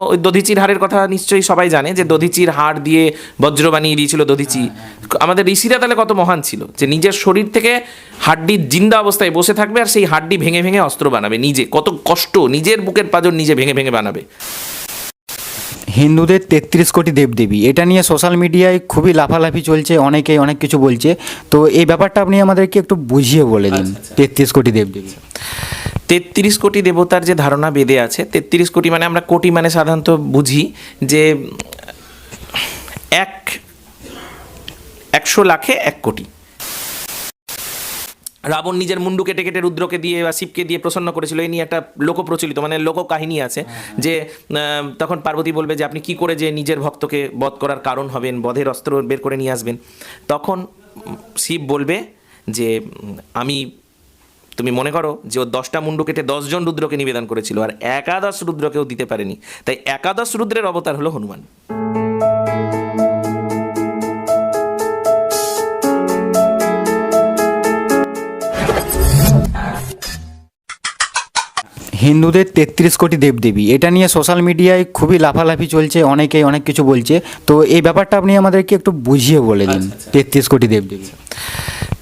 ওই দধিচির হাড়ের কথা নিশ্চয়ই সবাই জানে যে দধিচির হাড় দিয়ে বজ্র বানিয়ে দিয়েছিল দধিচি। আমাদের ঋষিরা তাহলে কত মহান ছিল? যে নিজের শরীর থেকে হাড্ডি জিন্দা অবস্থায় বসে থাকবে আর সেই হাড্ডি ভেঙে ভেঙে অস্ত্র বানাবে নিজে। কত কষ্ট, নিজের বুকের পাজর নিজে ভেঙে ভেঙে বানাবে। হিন্দুদের তেত্রিশ কোটি দেবদেবী। এটা নিয়ে সোশ্যাল মিডিয়ায় খুবই লাফালাফি চলছে অনেকেই অনেক কিছু বলছে। তো এই ব্যাপারটা আপনি আমাদেরকে একটু বুঝিয়ে বলে দিন তেত্রিশ কোটি দেবদেবী। তেত্রিশ কোটি দেবতার যে ধারণা বেদে আছে তেত্রিশ কোটি মানে আমরা কোটি মানে সাধারণত বুঝি যে এক একশো লাখে এক কোটি। রাবণ নিজের মুন্ডু কেটে কেটে রুদ্রকে দিয়ে বা শিবকে দিয়ে প্রসন্ন করেছিল। এই নিয়ে একটা লোক প্রচলিত মানে লোক কাহিনী আছে যে তখন পার্বতী বলবে যে আপনি কি করে যে নিজের ভক্তকে বধ করার কারণ হবেন বধের অস্ত্র বের করে নিয়ে আসবেন? তখন শিব বলবে যে আমি তুমি মনে করো যে ও দশটা মুন্ডু কেটে দশজন রুদ্রকে নিবেদন করেছিল আর একাদশ রুদ্রকেও দিতে পারেনি। তাই একাদশ রুদ্রের অবতার হলো হনুমান। হিন্দুদের তেত্রিশ কোটি দেবদেবী। এটা নিয়ে সোশ্যাল মিডিয়ায় খুবই লাফালাফি চলছে অনেকেই অনেক কিছু বলছে। তো এই ব্যাপারটা আপনি আমাদেরকে একটু বুঝিয়ে বলে দিন তেত্রিশ কোটি দেবদেবী।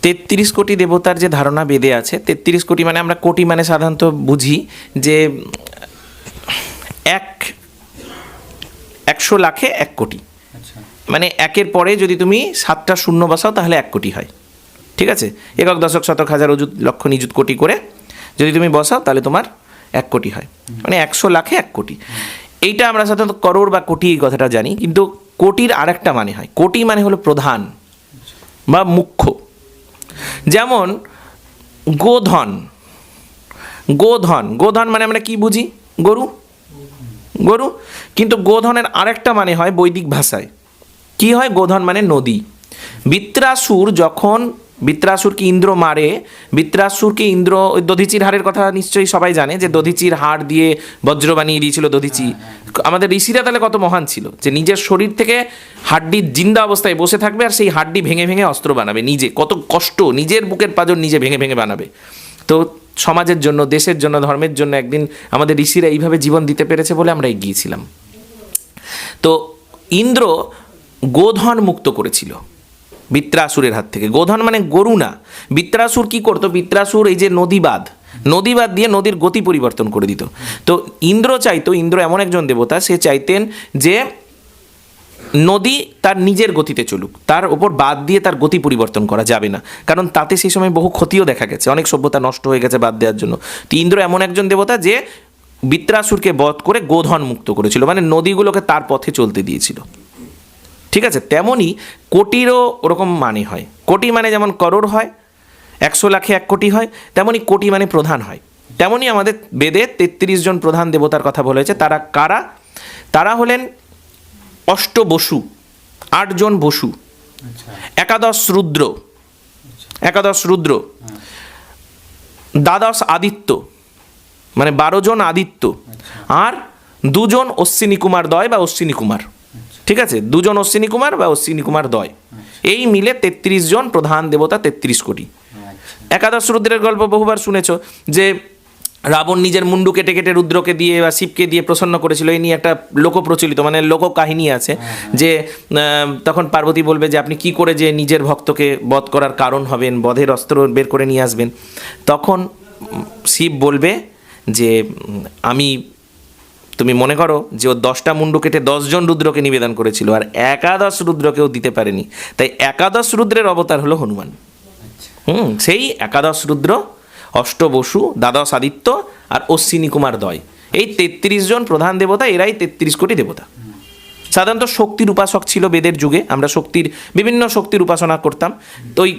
তেত্রিশ কোটি দেবতার যে ধারণা বেদে আছে তেত্রিশ কোটি মানে আমরা কোটি মানে সাধারণত বুঝি যে এক একশো লাখে এক কোটি। মানে একের পরে যদি তুমি সাতটা শূন্য বসাও তাহলে এক কোটি হয়। ঠিক আছে? একক দশক শতক হাজার অযুত লক্ষ নিযুত কোটি করে যদি তুমি বসাও তাহলে তোমার এক কোটি হয়। মানে একশো লাখে এক কোটি। এইটা আমরা সাধারণত করোড় বা কোটি এই কথাটা জানি, কিন্তু কোটির আরেকটা মানে হয়। কোটি মানে হলো প্রধান বা মুখ্য। যেমন গোধন। গোধন। গোধন মানে আমরা কি বুঝি? গরু? গরু। কিন্তু গোধনের আরেকটা মানে হয় বৈদিক ভাষায়। কি হয়? গোধন মানে নদী। বৃত্রাসুর যখন বৃত্রাসুরকে ইন্দ্র মারে? বৃত্রাসুরকে ইন্দ্র ওই দধিচির হাড়ের কথা নিশ্চয়ই সবাই জানে যে দধিচির হাড় দিয়ে বজ্র বানিয়ে দিয়েছিল দধিচি। আমাদের ঋষিরা তাহলে কত মহান ছিল? যে নিজের শরীর থেকে হাড্ডি জিন্দা অবস্থায় বসে থাকবে আর সেই হাড্ডি ভেঙে ভেঙে অস্ত্র বানাবে নিজে। কত কষ্ট নিজের বুকের পাজর নিজে ভেঙে ভেঙে বানাবে। তো সমাজের জন্য দেশের জন্য ধর্মের জন্য একদিন আমাদের ঋষিরা এইভাবে জীবন দিতে পেরেছে বলে আমরা এগিয়েছিলাম। তো ইন্দ্র গোধন মুক্ত করেছিল। বৃত্রাসুরের হাত থেকে। গোধন মানে গরু না। বৃত্রাসুর কি করতো? বৃত্রাসুর এই যে নদীবাদ নদীবাদ দিয়ে নদীর গতি পরিবর্তন করে দিত। তো ইন্দ্র চাইতো, ইন্দ্র এমন একজন দেবতা, সে চাইতেন যে নদী তার নিজের গতিতে চলুক। তার ওপর বাদ দিয়ে তার গতি পরিবর্তন করা যাবে না। কারণ তাতে সেই সময় বহু ক্ষতিও দেখা গেছে। অনেক সভ্যতা নষ্ট হয়ে গেছে বাদ দেওয়ার জন্য। তো ইন্দ্র এমন একজন দেবতা যে বৃত্রাসুরকে বধ করে গোধন মুক্ত করেছিল। মানে নদীগুলোকে তার পথে চলতে দিয়েছিল। ঠিক আছে? তেমনই কোটিরও ওরকম মানে হয়। কোটি মানে যেমন করোড় হয় একশো লাখে এক কোটি হয় তেমনই কোটি মানে প্রধান হয়। তেমনই আমাদের বেদে তেত্রিশ জন প্রধান দেবতার কথা বলেছে তারা কারা? তারা হলেন অষ্ট বসু আটজন বসু। একাদশ রুদ্র। একাদশ রুদ্র। দ্বাদশ আদিত্য। মানে বারো জন আদিত্য। আর দুজন অশ্বিনী কুমার দয় বা অশ্বিনী কুমার ঠিক আছে? দুজন অশ্বিনী কুমার বা অশ্বিনী কুমার দয়। এই মিলে তেত্রিশ জন প্রধান দেবতা তেত্রিশ কোটি। একাদশ রুদ্রের গল্প বহুবার শুনেছ যে রাবণ নিজের মুন্ডু কেটে কেটে রুদ্রকে দিয়ে বা শিবকে দিয়ে প্রসন্ন করেছিল। এই নিয়ে একটা লোক প্রচলিত মানে লোক কাহিনী আছে যে তখন পার্বতী বলবে যে আপনি কি করে যে নিজের ভক্তকে বধ করার কারণ হবেন বধের অস্ত্র বের করে নিয়ে আসবেন? তখন শিব বলবে যে আমি তুমি মনে করো যে ও দশটা মুন্ডু কেটে দশজন রুদ্রকে নিবেদন করেছিল আর একাদশ রুদ্রকেও দিতে পারেনি। তাই একাদশ রুদ্রের অবতার হলো হনুমান। হুম সেই একাদশ রুদ্র অষ্টবসু দ্বাদশ আদিত্য আর অশ্বিনী কুমার দয়। এই তেত্রিশ জন প্রধান দেবতা এরাই তেত্রিশ কোটি দেবতা। সাধারণত শক্তির উপাসক ছিল বেদের যুগে আমরা শক্তির বিভিন্ন শক্তির উপাসনা করতাম। তো ওই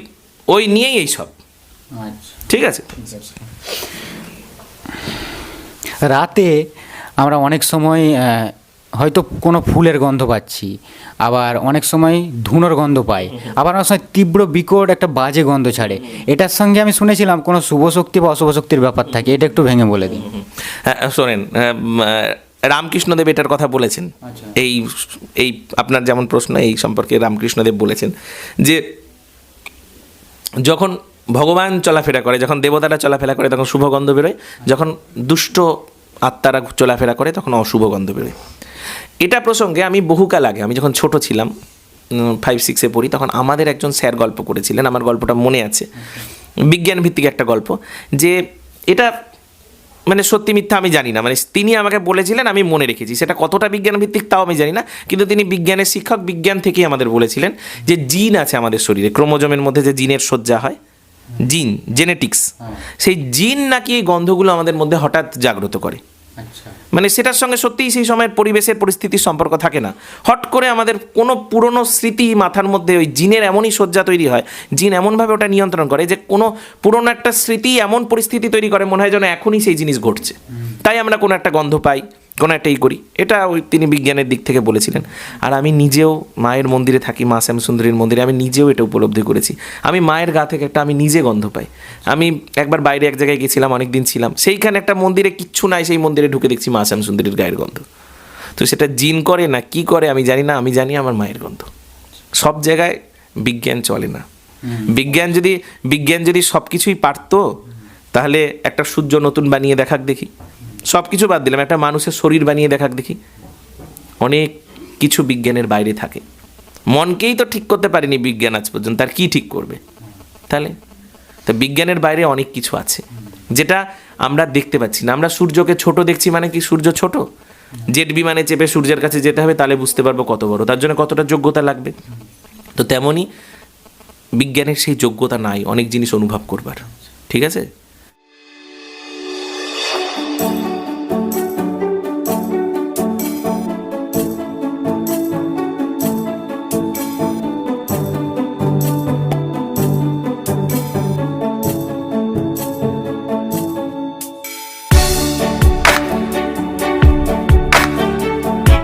ওই নিয়েই এই সব। ঠিক আছে? রাতে আমরা অনেক সময় হয়তো কোনো ফুলের গন্ধ পাচ্ছি আবার অনেক সময় ধুনোর গন্ধ পাই আবার অনেক সময় তীব্র বিকট একটা বাজে গন্ধ ছাড়ে। এটার সঙ্গে আমি শুনেছিলাম কোনো শুভ শক্তি বা অশুভ শক্তির ব্যাপার থাকে এটা একটু ভেঙে বলে দিন। হ্যাঁ শোনেন রামকৃষ্ণদেব এটার কথা বলেছেন। এই এই আপনার যেমন প্রশ্ন এই সম্পর্কে রামকৃষ্ণদেব বলেছেন যে যখন ভগবান চলাফেরা করে যখন দেবতারা চলাফেরা করে তখন শুভ গন্ধ বেরোয় যখন দুষ্ট আত্মারা চলাফেরা করে, তখন অশুভ গন্ধ বেরোয়। এটা প্রসঙ্গে আমি বহুকাল আগে, আমি যখন ছোট ছিলাম ফাইভ সিক্সে পড়ি, তখন আমাদের একজন স্যার গল্প করেছিলেন, আমার গল্পটা মনে আছে। বিজ্ঞান ভিত্তিক একটা গল্প, যে এটা মানে সত্যি মিথ্যা আমি জানি না মানে তিনি আমাকে বলেছিলেন, আমি মনে রেখেছি। সেটা কতটা বিজ্ঞান ভিত্তিক তাও আমি জানি না, কিন্তু তিনি বিজ্ঞানের শিক্ষক, বিজ্ঞান থেকেই আমাদের বলেছিলেন যে জিন আছে আমাদের শরীরে, ক্রোমোজোমের মধ্যে যে জিনের সজ্জা হয় জিন জেনেটিক্স সেই জিন নাকি এই গন্ধগুলো আমাদের মধ্যে হঠাৎ জাগ্রত করে। আচ্ছা। মানে সেটার সঙ্গে সত্যিই সেই সময়ের পরিবেশের পরিস্থিতির সম্পর্ক থাকে না। হট করে আমাদের কোনো পুরনো স্মৃতি মাথার মধ্যে ওই জিনের এমনই শয্যা তৈরি হয় জিন এমনভাবে ওটা নিয়ন্ত্রণ করে যে কোনো পুরনো একটা স্মৃতি এমন পরিস্থিতি তৈরি করে মনে হয় যেন এখনই সেই জিনিস ঘটছে। তাই আমরা কোনো একটা গন্ধ পাই। কোনো একটাই করি। এটা ওই তিনি বিজ্ঞানের দিক থেকে বলেছিলেন। আর আমি নিজেও মায়ের মন্দিরে থাকি মা শ্যামসুন্দরীর মন্দিরে আমি নিজেও এটা উপলব্ধি করেছি। আমি মায়ের গা থেকে একটা আমি নিজে গন্ধ পাই। আমি একবার বাইরে এক জায়গায় গেছিলাম অনেক দিন ছিলাম সেইখানে একটা মন্দিরে কিচ্ছু নাই সেই মন্দিরে ঢুকে দেখছি মা শ্যামসুন্দরীর গায়ের গন্ধ। তো সেটা জিন করে না কি করে আমি জানি না আমি জানি আমার মায়ের গন্ধ। সব জায়গায় বিজ্ঞান চলে না। বিজ্ঞান যদি বিজ্ঞান যদি সব কিছুই পারতো তাহলে একটা সূর্য নতুন বানিয়ে দেখাক দেখি। সব কিছু বাদ দিলাম। একটা মানুষের শরীর বানিয়ে দেখাক দেখি। অনেক কিছু বিজ্ঞানের বাইরে থাকে। মনকেই তো ঠিক করতে পারেনি বিজ্ঞান আজ পর্যন্ত, তার কি ঠিক করবে? তাহলে? তো বিজ্ঞানের বাইরে অনেক কিছু আছে। যেটা আমরা দেখতে পাচ্ছি না। আমরা সূর্যকে ছোট দেখছি মানে কি সূর্য ছোট? জেট বিমানে চেপে সূর্যের কাছে যেতে হবে, তাহলে বুঝতে পারব কত বড়। তার জন্য কতটা যোগ্যতা লাগবে? তো তেমনই বিজ্ঞানের সেই যোগ্যতা নাই, অনেক জিনিস অনুভব করবার। ঠিক আছে?